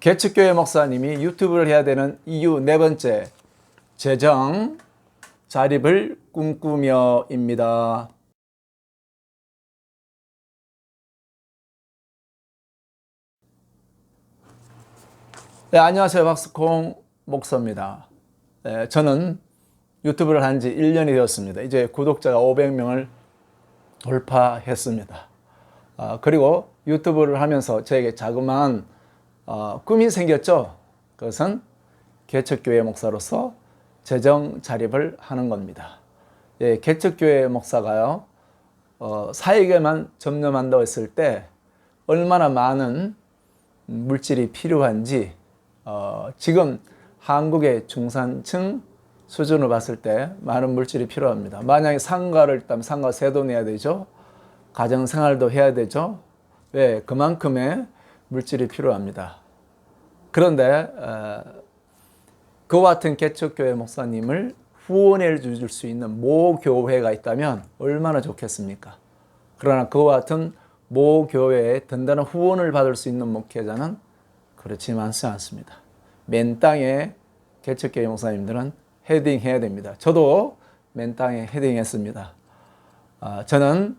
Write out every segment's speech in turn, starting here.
개척교회 목사님이 유튜브를 해야 되는 이유 네 번째, 재정 자립을 꿈꾸며입니다. 네, 안녕하세요. 박스콩 목사입니다. 네, 저는 유튜브를 한 지 1년이 되었습니다. 이제 구독자가 500명을 돌파했습니다. 아, 그리고 유튜브를 하면서 저에게 자그마한 어, 꿈이 생겼죠. 그것은 개척교회 목사로서 재정 자립을 하는 겁니다. 예, 개척교회 목사가요, 어, 사역에만 전념한다고 했을 때 얼마나 많은 물질이 필요한지 어, 지금 한국의 중산층 수준을 봤을 때 많은 물질이 필요합니다. 만약에 상가를 있다면 상가 세도 내야 되죠. 가정 생활도 해야 되죠. 왜? 그만큼의 물질이 필요합니다. 그런데 어, 그와 같은 개척교회 목사님을 후원해 줄 수 있는 모 교회가 있다면 얼마나 좋겠습니까? 그러나 그와 같은 모 교회에 든든한 후원을 받을 수 있는 목회자는 그렇지 많지 않습니다. 맨 땅에 개척교회 목사님들은 헤딩해야 됩니다. 저도 맨 땅에 헤딩했습니다. 아, 저는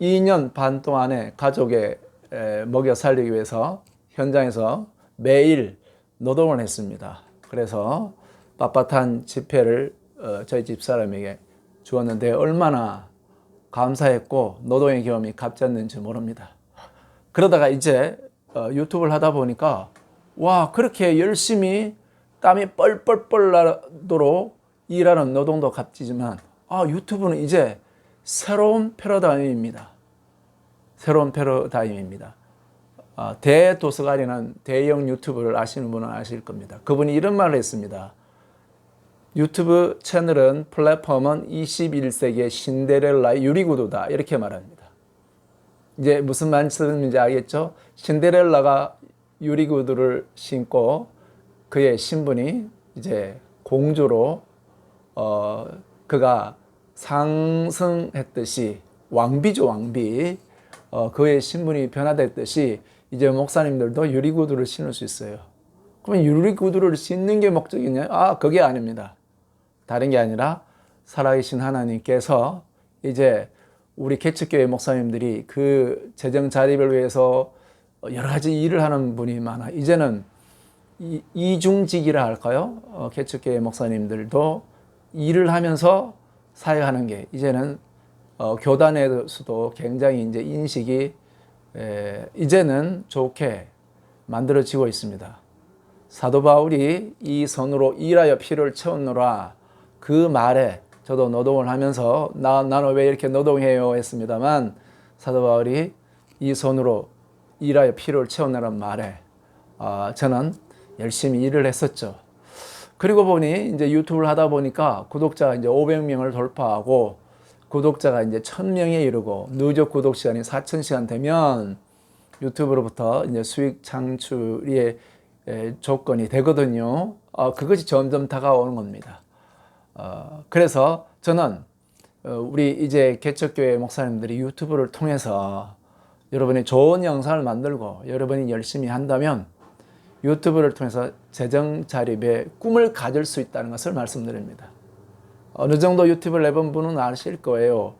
2년 반 동안에 가족에 먹여 살리기 위해서 현장에서 매일 노동을 했습니다. 그래서 빳빳한 집회를 어, 저희 집 사람에게 주었는데 얼마나 감사했고 노동의 경험이 값지 않는지 모릅니다. 그러다가 이제 어, 유튜브를 하다 보니까 와 그렇게 열심히 땀이 뻘뻘뻘 나도록 일하는 노동도 값지지만 아 유튜브는 이제 새로운 패러다임입니다. 새로운 패러다임입니다. 아, 대도서관이라는 대형 유튜브를 아시는 분은 아실 겁니다. 그분이 이런 말을 했습니다. 유튜브 채널은 플랫폼은 21세기의 신데렐라의 유리구두다 이렇게 말합니다. 이제 무슨 말씀인지 알겠죠? 신데렐라가 유리구두를 신고 그의 신분이 이제 공주로 어 그가 상승했듯이 왕비죠 왕비 어 그의 신분이 변화됐듯이 이제 목사님들도 유리구두를 신을 수 있어요. 그러면 유리구두를 신는 게 목적이냐? 아 그게 아닙니다. 다른 게 아니라 살아계신 하나님께서 이제 우리 개척교회 목사님들이 그 재정 자립을 위해서 여러 가지 일을 하는 분이 많아. 이제는 이중직이라 할까요? 어, 개척교회 목사님들도 일을 하면서 사역하는 게 이제는 어, 교단에서도 굉장히 이제 인식이 에, 이제는 좋게 만들어지고 있습니다. 사도 바울이 이 손으로 일하여 피를 채웠노라 그 말에 저도 노동을 하면서 나, 나는 왜 이렇게 노동해요 했습니다만 사도 바울이 이 손으로 일하여 피를 채웠노란 말에 어, 저는 열심히 일을 했었죠. 그리고 보니 이제 유튜브를 하다 보니까 구독자가 이제 500명을 돌파하고 구독자가 이제 1000명에 이르고 누적 구독 시간이 4000시간 되면 유튜브로부터 이제 수익 창출의 조건이 되거든요. 어, 그것이 점점 다가오는 겁니다. 어, 그래서 저는 어, 우리 이제 개척교회 목사님들이 유튜브를 통해서 여러분이 좋은 영상을 만들고 여러분이 열심히 한다면 유튜브를 통해서 재정 자립의 꿈을 가질 수 있다는 것을 말씀드립니다. 어느 정도 유튜브를 해본 분은 아실 거예요.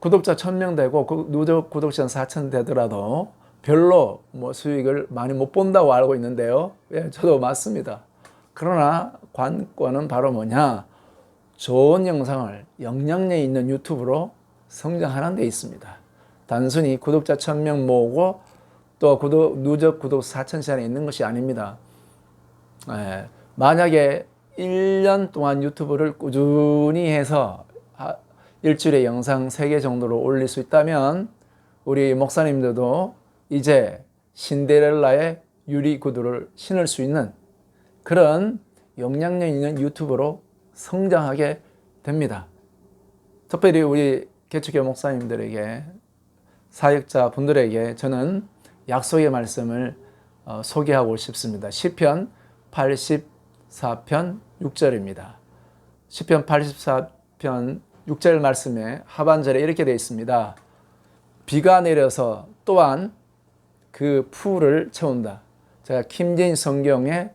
구독자 1000명 되고 누적 구독자 4000 되더라도 별로 뭐 수익을 많이 못 본다고 알고 있는데요. 예, 저도 맞습니다. 그러나 관건은 바로 뭐냐? 좋은 영상을 영향력 있는 유튜브로 성장하는 데 있습니다. 단순히 구독자 1000명 모으고 또 구독, 누적 구독 4천시간에 있는 것이 아닙니다. 예, 만약에 1년 동안 유튜브를 꾸준히 해서 일주일에 영상 3개 정도로 올릴 수 있다면 우리 목사님들도 이제 신데렐라의 유리 구두를 신을 수 있는 그런 영향력 있는 유튜브로 성장하게 됩니다. 특별히 우리 개척교 목사님들에게 사역자 분들에게 저는 약속의 말씀을 어, 소개하고 싶습니다. 시편 84편 6절입니다. 시편 84편 6절 말씀에 하반절에 이렇게 되어 있습니다. 비가 내려서 또한 그 풀을 채운다. 제가 김재인 성경의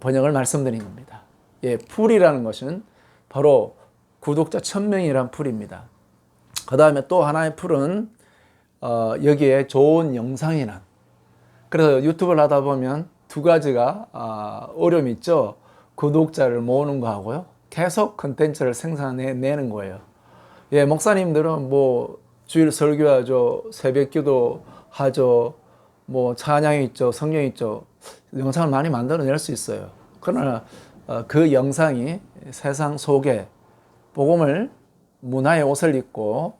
번역을 말씀드린 겁니다. 예, 풀이라는 것은 바로 구독자 천명이란 풀입니다. 그 다음에 또 하나의 풀은 어, 여기에 좋은 영상이란. 그래서 유튜브를 하다 보면 두 가지가 아, 어려움이 있죠. 구독자를 모으는 거하고요. 계속 컨텐츠를 생산해 내는 거예요. 예, 목사님들은 뭐 주일 설교하죠, 새벽 기도 하죠, 뭐 찬양 있죠, 성경 있죠. 영상을 많이 만들어낼 수 있어요. 그러나 어, 그 영상이 세상 속에 복음을 문화의 옷을 입고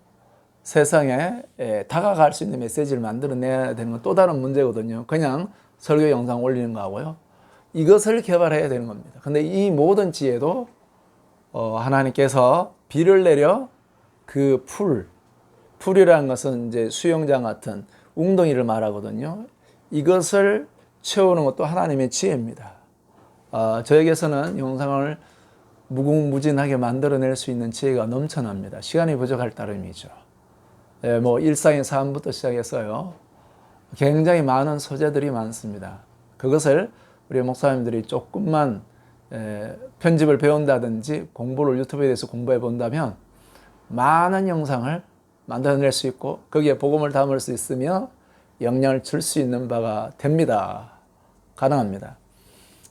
세상에 예, 다가갈 수 있는 메시지를 만들어내야 되는 건 또 다른 문제거든요. 그냥 설교 영상 올리는 거하고요. 이것을 개발해야 되는 겁니다. 근데 이 모든 지혜도 어, 하나님께서 비를 내려 그 풀, 풀이라는 것은 이제 수영장 같은 웅덩이를 말하거든요. 이것을 채우는 것도 하나님의 지혜입니다. 어, 저에게서는 영상을 무궁무진하게 만들어낼 수 있는 지혜가 넘쳐납니다. 시간이 부족할 따름이죠. 예, 뭐 일상의 삶부터 시작해서요. 굉장히 많은 소재들이 많습니다. 그것을 우리 목사님들이 조금만 에, 편집을 배운다든지 공부를 유튜브에 대해서 공부해 본다면 많은 영상을 만들어낼 수 있고 거기에 복음을 담을 수 있으며 영향을 줄 수 있는 바가 됩니다. 가능합니다.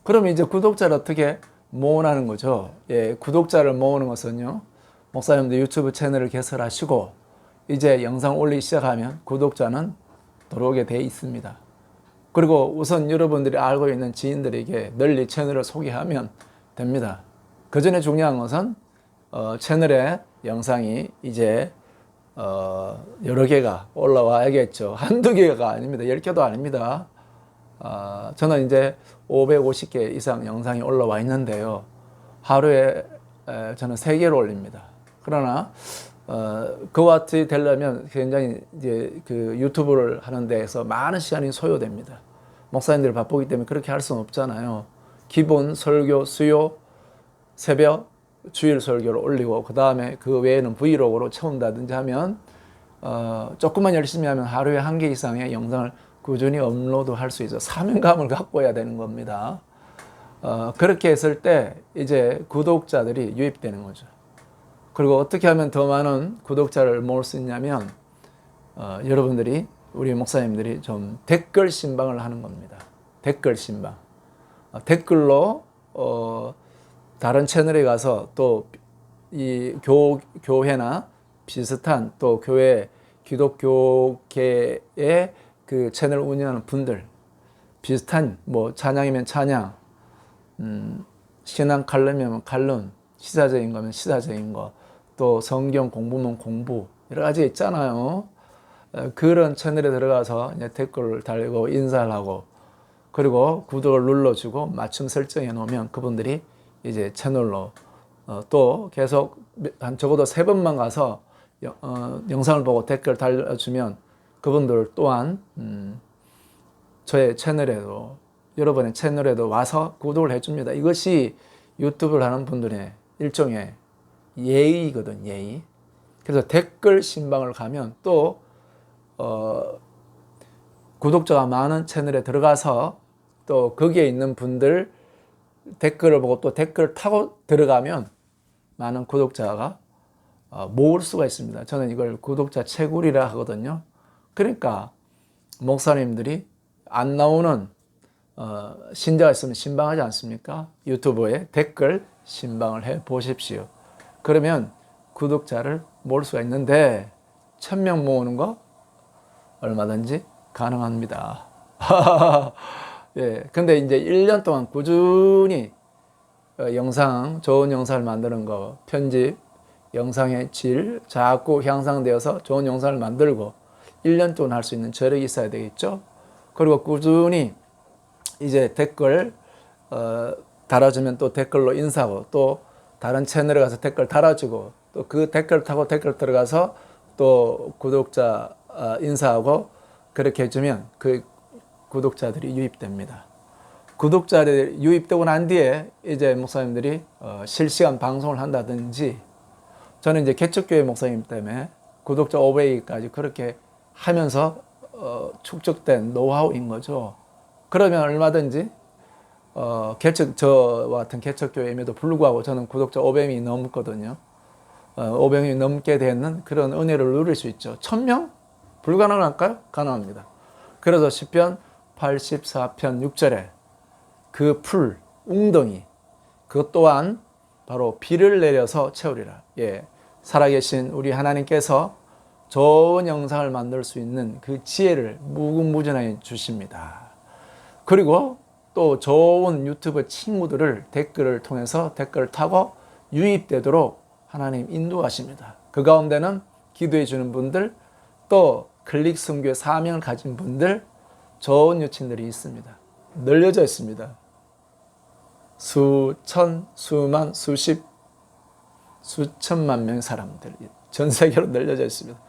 그럼 이제 구독자를 어떻게 모으라는 거죠? 예, 구독자를 모으는 것은요. 목사님도 유튜브 채널을 개설하시고 이제 영상 올리기 시작하면 구독자는 들어오게 돼 있습니다. 그리고 우선 여러분들이 알고 있는 지인들에게 널리 채널을 소개하면 됩니다. 그 전에 중요한 것은 어, 채널에 영상이 이제 어, 여러 개가 올라와야겠죠. 한두 개가 아닙니다. 열 개도 아닙니다. 어, 저는 이제 550개 이상 영상이 올라와 있는데요. 하루에 에, 저는 세 개를 올립니다. 그러나 어, 그와 같이 되려면 굉장히 이제 그 유튜브를 하는 데에서 많은 시간이 소요됩니다. 목사님들 바쁘기 때문에 그렇게 할 수는 없잖아요. 기본 설교 수요 새벽 주일 설교를 올리고 그 다음에 그 외에는 브이로그로 채운다든지 하면 어, 조금만 열심히 하면 하루에 한 개 이상의 영상을 꾸준히 업로드 할 수 있어 사명감을 갖고 해야 되는 겁니다. 어, 그렇게 했을 때 이제 구독자들이 유입되는 거죠. 그리고 어떻게 하면 더 많은 구독자를 모을 수 있냐면 어, 여러분들이 우리 목사님들이 좀 댓글 신방을 하는 겁니다. 댓글 신방. 어, 댓글로 어, 다른 채널에 가서 또 이 교회나 비슷한 또 교회 기독교계의 그 채널 운영하는 분들 비슷한 뭐 찬양이면 찬양, 음, 신앙 칼럼이면 칼럼, 시사적인 거면 시사적인 거, 또 성경 공부면 공부 여러 가지 있잖아요. 그런 채널에 들어가서 댓글을 달고 인사를 하고 그리고 구독을 눌러주고 맞춤 설정해 놓으면 그분들이 이제 채널로 어, 또 계속 한 적어도 세 번만 가서 여, 어, 영상을 보고 댓글 달아주면 그분들 또한 음, 저의 채널에도 여러분의 채널에도 와서 구독을 해줍니다. 이것이 유튜브를 하는 분들의 일종의 예의거든, 예의. 그래서 댓글 신방을 가면 또, 어, 구독자가 많은 채널에 들어가서 또 거기에 있는 분들 댓글을 보고 또 댓글을 타고 들어가면 많은 구독자가 어, 모을 수가 있습니다. 저는 이걸 구독자 채굴이라 하거든요. 그러니까 목사님들이 안 나오는 어, 신자가 있으면 신방하지 않습니까? 유튜브에 댓글 신방을 해 보십시오. 그러면 구독자를 모을 수가 있는데 천명 모으는 거 얼마든지 가능합니다. 예. 근데 이제 1년 동안 꾸준히 어, 영상, 좋은 영상을 만드는 거, 편집, 영상의 질 자꾸 향상되어서 좋은 영상을 만들고 1년 동안 할 수 있는 저력이 있어야 되겠죠. 그리고 꾸준히 이제 댓글 어, 달아주면 또 댓글로 인사하고 또 다른 채널에 가서 댓글 달아주고 또 그 댓글 타고 댓글 들어가서 또 구독자 어, 인사하고 그렇게 해주면 그 구독자들이 유입됩니다. 구독자들이 유입되고 난 뒤에 이제 목사님들이 어, 실시간 방송을 한다든지 저는 이제 개척교회 목사님 때문에 구독자 500까지 그렇게 하면서 어, 축적된 노하우인 거죠. 그러면 얼마든지 어, 개척 저와 같은 개척교회임에도 불구하고 저는 구독자 500명이 넘거든요. 어, 500명이 넘게 되는 그런 은혜를 누릴 수 있죠. 1000명? 불가능할까요? 가능합니다. 그래서 10편 84편 6절에 그 풀, 웅덩이 그것 또한 바로 비를 내려서 채우리라. 예. 살아계신 우리 하나님께서 좋은 영상을 만들 수 있는 그 지혜를 무궁무진하게 주십니다. 그리고 또 좋은 유튜브 친구들을 댓글을 통해서 댓글을 타고 유입되도록 하나님 인도하십니다. 그 가운데는 기도해 주는 분들 또 클릭 선교의 사명을 가진 분들 좋은 유친들이 있습니다. 늘려져 있습니다. 수천, 수만, 수십, 수천만 명 사람들이 전 세계로 늘려져 있습니다.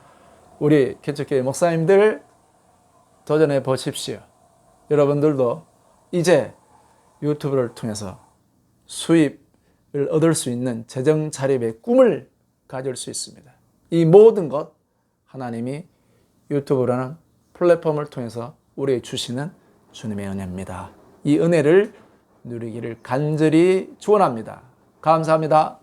우리 개척교회 목사님들 도전해 보십시오. 여러분들도 이제 유튜브를 통해서 수입을 얻을 수 있는 재정 자립의 꿈을 가질 수 있습니다. 이 모든 것 하나님이 유튜브라는 플랫폼을 통해서 우리에게 주시는 주님의 은혜입니다. 이 은혜를 누리기를 간절히 축원합니다. 감사합니다.